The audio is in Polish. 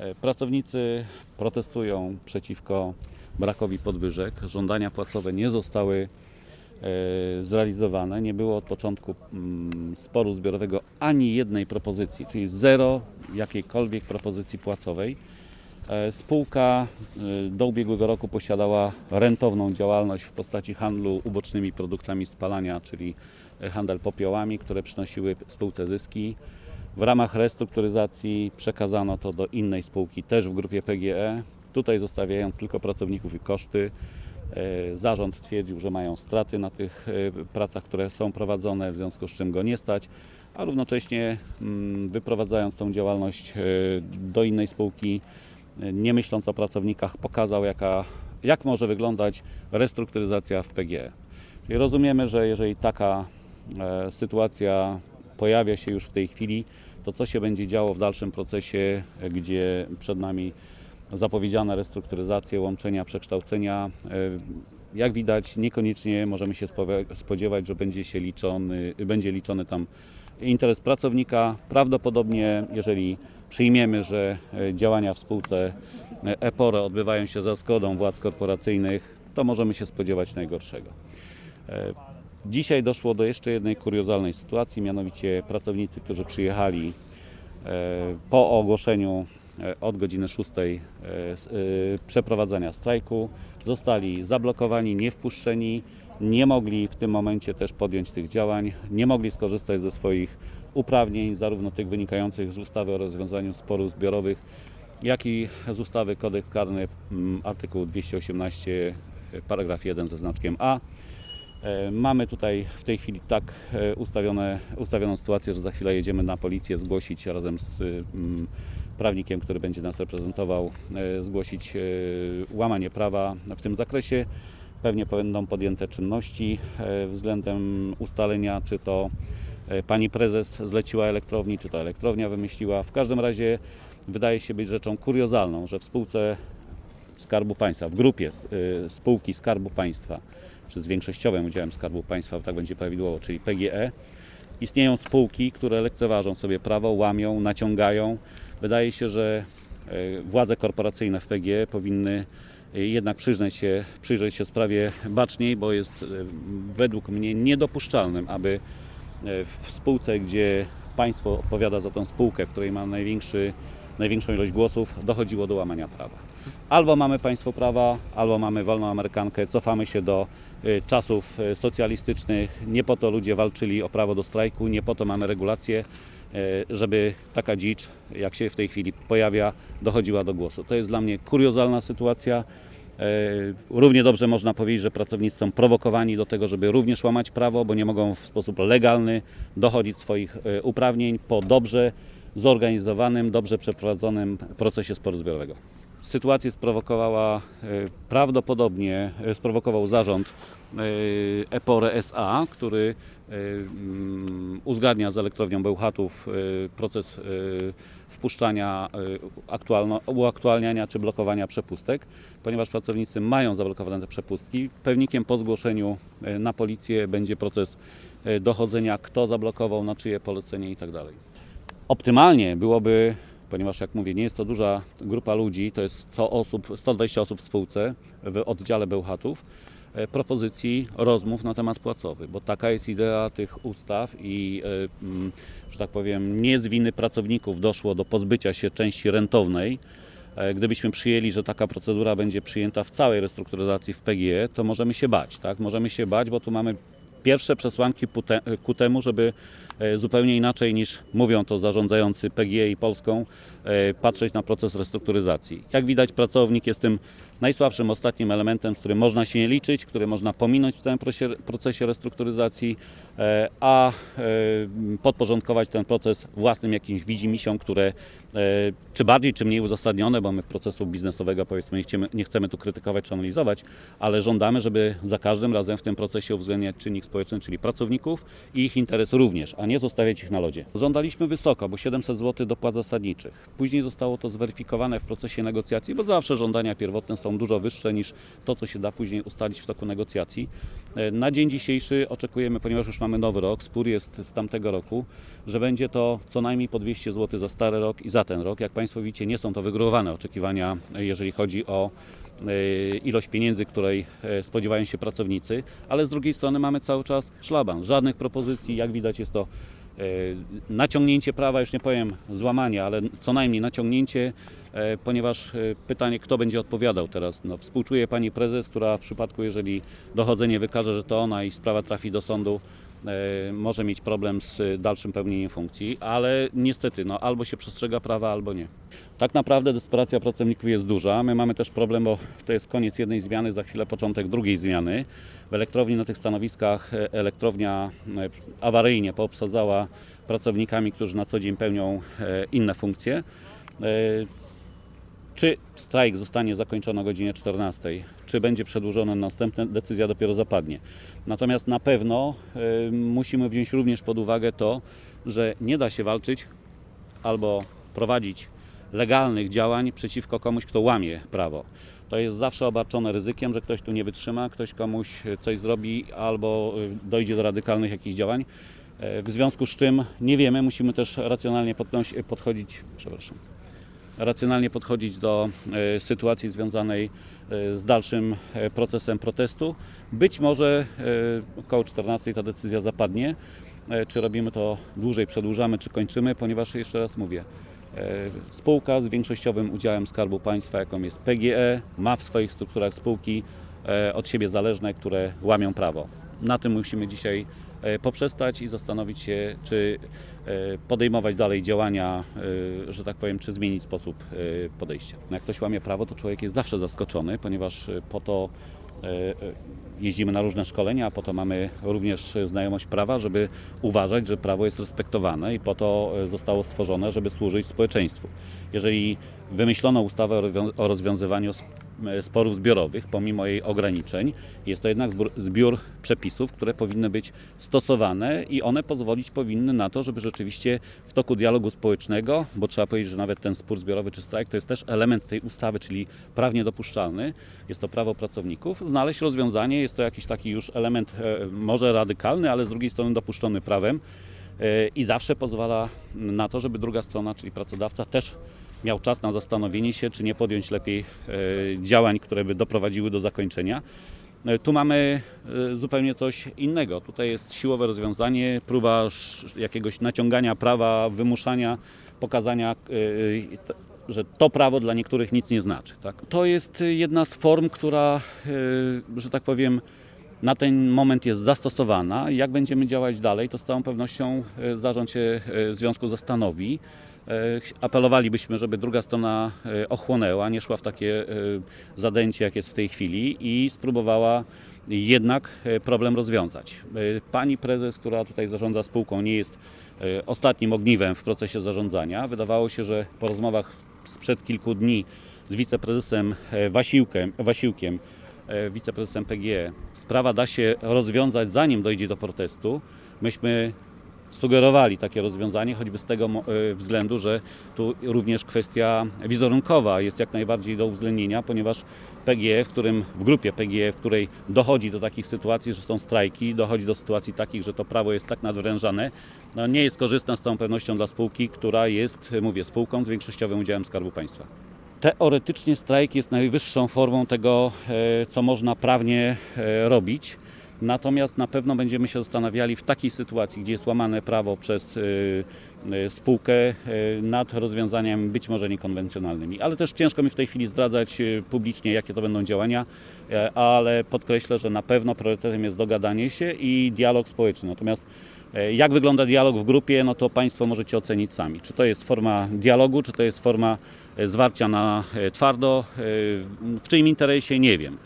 E, Pracownicy protestują przeciwko brakowi podwyżek. Żądania płacowe nie zostały e, zrealizowane. Nie było od początku mm, sporu zbiorowego ani jednej propozycji, czyli zero jakiejkolwiek propozycji płacowej. E, Spółka do ubiegłego roku posiadała rentowną działalność w postaci handlu ubocznymi produktami spalania, czyli handel popiołami, które przynosiły spółce zyski. W ramach restrukturyzacji przekazano to do innej spółki, też w grupie PGE. Tutaj zostawiając tylko pracowników i koszty. E, Zarząd twierdził, że mają straty na tych e, pracach, które są prowadzone, w związku z czym go nie stać, a równocześnie mm, wyprowadzając tą działalność e, do innej spółki, nie myśląc o pracownikach, pokazał, jaka, jak może wyglądać restrukturyzacja w PGE. Czyli rozumiemy, że jeżeli taka sytuacja pojawia się już w tej chwili, to co się będzie działo w dalszym procesie, e, gdzie przed nami zapowiedziane restrukturyzacje, łączenia, przekształcenia. e, Jak widać, niekoniecznie możemy się spodziewać, że będzie się liczony, będzie liczony tam interes pracownika. Prawdopodobnie, jeżeli przyjmiemy, że e, działania w spółce EPORE odbywają się za zgodą władz korporacyjnych, to możemy się spodziewać najgorszego. Dzisiaj doszło do jeszcze jednej kuriozalnej sytuacji, mianowicie pracownicy, którzy przyjechali e, po ogłoszeniu e, od godziny 6 e, przeprowadzania strajku, zostali zablokowani, nie wpuszczeni, nie mogli w tym momencie też podjąć tych działań, nie mogli skorzystać ze swoich uprawnień, zarówno tych wynikających z ustawy o rozwiązaniu sporów zbiorowych, jak i z ustawy Kodeks Karny, mm, artykuł 218, e, paragraf 1 ze znaczkiem A. E, Mamy tutaj w tej chwili tak e, ustawione, ustawioną sytuację, że za chwilę jedziemy na policję zgłosić razem z mm, prawnikiem, który będzie nas reprezentował, e, zgłosić łamanie prawa w tym zakresie. Pewnie będą podjęte czynności względem ustalenia, czy to pani prezes zleciła elektrowni, czy to elektrownia wymyśliła. W każdym razie wydaje się być rzeczą kuriozalną, że w spółce Skarbu Państwa, w grupie spółki Skarbu Państwa, czy z większościowym udziałem Skarbu Państwa, tak będzie prawidłowo, czyli PGE, istnieją spółki, które lekceważą sobie prawo, łamią, naciągają. Wydaje się, że y, władze korporacyjne w PGE powinny y, jednak przyjrzeć się, przyjrzeć się sprawie baczniej, bo jest y, według mnie niedopuszczalnym, aby w spółce, gdzie państwo odpowiada za tą spółkę, w której ma największy, największą ilość głosów, dochodziło do łamania prawa. Albo mamy państwo prawa, albo mamy wolną Amerykankę, cofamy się do czasów y, socjalistycznych. Nie po to ludzie walczyli o prawo do strajku, nie po to mamy regulacje, y, żeby taka dzicz, jak się w tej chwili pojawia, dochodziła do głosu. To jest dla mnie kuriozalna sytuacja. Równie dobrze można powiedzieć, że pracownicy są prowokowani do tego, żeby również łamać prawo, bo nie mogą w sposób legalny dochodzić swoich uprawnień po dobrze zorganizowanym, dobrze przeprowadzonym procesie sporu zbiorowego. Sytuację sprowokowała e, prawdopodobnie e, sprowokował zarząd e, Epore SA, który mm, uzgadnia z elektrownią Bełchatów proces wpuszczania, uaktualniania czy blokowania przepustek, ponieważ pracownicy mają zablokowane te przepustki. Pewnikiem po zgłoszeniu na policję będzie proces dochodzenia, kto zablokował, na czyje polecenie itd. Optymalnie byłoby, ponieważ jak mówię, nie jest to duża grupa ludzi, to jest 100 osób, 120 osób w spółce w oddziale Bełchatów, e, propozycji rozmów na temat płacowy, bo taka jest idea tych ustaw i, e, mm, że tak powiem, nie z winy pracowników doszło do pozbycia się części rentownej. E, Gdybyśmy przyjęli, że taka procedura będzie przyjęta w całej restrukturyzacji w PGE, to możemy się bać, tak? Możemy się bać, bo tu mamy pierwsze przesłanki ku, te, ku temu, żeby e, zupełnie inaczej niż mówią to zarządzający PGE i Polską, e, patrzeć na proces restrukturyzacji. Jak widać, pracownik jest tym najsłabszym ostatnim elementem, z którym można się nie liczyć, który można pominąć w całym procesie, restrukturyzacji, e, a podporządkować ten proces własnym jakimś widzimisiom, które czy bardziej, czy mniej uzasadnione, bo my procesu biznesowego powiedzmy nie chcemy, nie chcemy tu krytykować czy analizować, ale żądamy, żeby za każdym razem w tym procesie uwzględniać czynnik społeczny, czyli pracowników i ich interes również, a nie zostawiać ich na lodzie. Żądaliśmy wysoko, bo 700 zł dopłat zasadniczych. Później zostało to zweryfikowane w procesie negocjacji, bo zawsze żądania pierwotne są dużo wyższe niż to, co się da później ustalić w toku negocjacji. E, Na dzień dzisiejszy oczekujemy, ponieważ już mamy nowy rok, spór jest z tamtego roku, że będzie to co najmniej po 200 zł za stary rok i za ten rok. Jak Państwo widzicie, nie są to wygórowane oczekiwania, jeżeli chodzi o ilość pieniędzy, której e, spodziewają się pracownicy, ale z drugiej strony mamy cały czas szlaban. Żadnych propozycji, jak widać jest to e, naciągnięcie prawa, już nie powiem złamanie, ale co najmniej naciągnięcie, e, ponieważ pytanie, kto będzie odpowiadał teraz. No, współczuję pani prezes, która w przypadku, jeżeli dochodzenie wykaże, że to ona i sprawa trafi do sądu, może mieć problem z e, dalszym pełnieniem funkcji, ale niestety, no, albo się przestrzega prawa, albo nie. Tak naprawdę desperacja pracowników jest duża. My mamy też problem, bo to jest koniec jednej zmiany, za chwilę początek drugiej zmiany. W elektrowni na tych stanowiskach e, elektrownia e, awaryjnie poobsadzała pracownikami, którzy na co dzień pełnią e, inne funkcje. Czy strajk zostanie zakończony o godzinie 14, czy będzie przedłużony na następne, decyzja dopiero zapadnie. Natomiast na pewno e, musimy wziąć również pod uwagę to, że nie da się walczyć albo prowadzić legalnych działań przeciwko komuś, kto łamie prawo. To jest zawsze obarczone ryzykiem, że ktoś tu nie wytrzyma, ktoś komuś coś zrobi albo y, dojdzie do radykalnych jakichś działań. E, W związku z czym nie wiemy, musimy też racjonalnie podchodzić, przepraszam, racjonalnie podchodzić do e, sytuacji związanej e, z dalszym e, procesem protestu. Być może około 14 ta decyzja zapadnie. Czy robimy to dłużej, przedłużamy, czy kończymy, ponieważ jeszcze raz mówię, spółka z większościowym udziałem Skarbu Państwa, jaką jest PGE, ma w swoich strukturach spółki od siebie zależne, które łamią prawo. Na tym musimy dzisiaj poprzestać i zastanowić się, czy e, podejmować dalej działania, e, że tak powiem, czy zmienić sposób e, podejścia. Jak ktoś łamie prawo, to człowiek jest zawsze zaskoczony, ponieważ e, po to e, e, jeździmy na różne szkolenia, po to mamy również znajomość prawa, żeby uważać, że prawo jest respektowane i po to e, zostało stworzone, żeby służyć społeczeństwu. Jeżeli wymyślono ustawę o rozwią- o rozwiązywaniu e, sporów zbiorowych, pomimo jej ograniczeń, jest to jednak zbiór, zbiór przepisów, które powinny być stosowane i one pozwolić powinny na to, żeby rzeczywiście w toku dialogu społecznego, bo trzeba powiedzieć, że nawet ten spór zbiorowy czy strajk to jest też element tej ustawy, czyli prawnie dopuszczalny, jest to prawo pracowników, znaleźć rozwiązanie, jest to jakiś taki już element e, może radykalny, ale z drugiej strony dopuszczony prawem e, i zawsze pozwala na to, żeby druga strona, czyli pracodawca też miał czas na zastanowienie się, czy nie podjąć lepiej e, działań, które by doprowadziły do zakończenia. E, Tu mamy e, zupełnie coś innego. Tutaj jest siłowe rozwiązanie, próba jakiegoś naciągania prawa, wymuszania, pokazania, że to prawo dla niektórych nic nie znaczy. Tak? To jest jedna z form, która, że tak powiem, na ten moment jest zastosowana. Jak będziemy działać dalej, to z całą pewnością e, zarząd się e, związku zastanowi. E, Apelowalibyśmy, żeby druga strona ochłonęła, nie szła w takie zadęcie, jak jest w tej chwili i spróbowała jednak problem rozwiązać. Pani prezes, która tutaj zarządza spółką, nie jest ostatnim ogniwem w procesie zarządzania. Wydawało się, że po rozmowach sprzed kilku dni z wiceprezesem Wasiłkiem, Wasiłkiem wiceprezesem PGE, sprawa da się rozwiązać zanim dojdzie do protestu. Myśmy sugerowali takie rozwiązanie, choćby z tego e, względu, że tu również kwestia wizerunkowa jest jak najbardziej do uwzględnienia, ponieważ PGE, w którym, w grupie PGE, w której dochodzi do takich sytuacji, że są strajki, dochodzi do sytuacji takich, że to prawo jest tak nadwrężane, no nie jest korzystna z całą pewnością dla spółki, która jest, e, mówię, spółką z większościowym udziałem Skarbu Państwa. Teoretycznie strajk jest najwyższą formą tego, e, co można prawnie e, robić. Natomiast na pewno będziemy się zastanawiali w takiej sytuacji, gdzie jest łamane prawo przez e, spółkę nad rozwiązaniami być może niekonwencjonalnymi. Ale też ciężko mi w tej chwili zdradzać publicznie, jakie to będą działania, ale podkreślę, że na pewno priorytetem jest dogadanie się i dialog społeczny. Natomiast Jak wygląda dialog w grupie, no to Państwo możecie ocenić sami. Czy to jest forma dialogu, czy to jest forma zwarcia na e, twardo. E, W czyim interesie, nie wiem.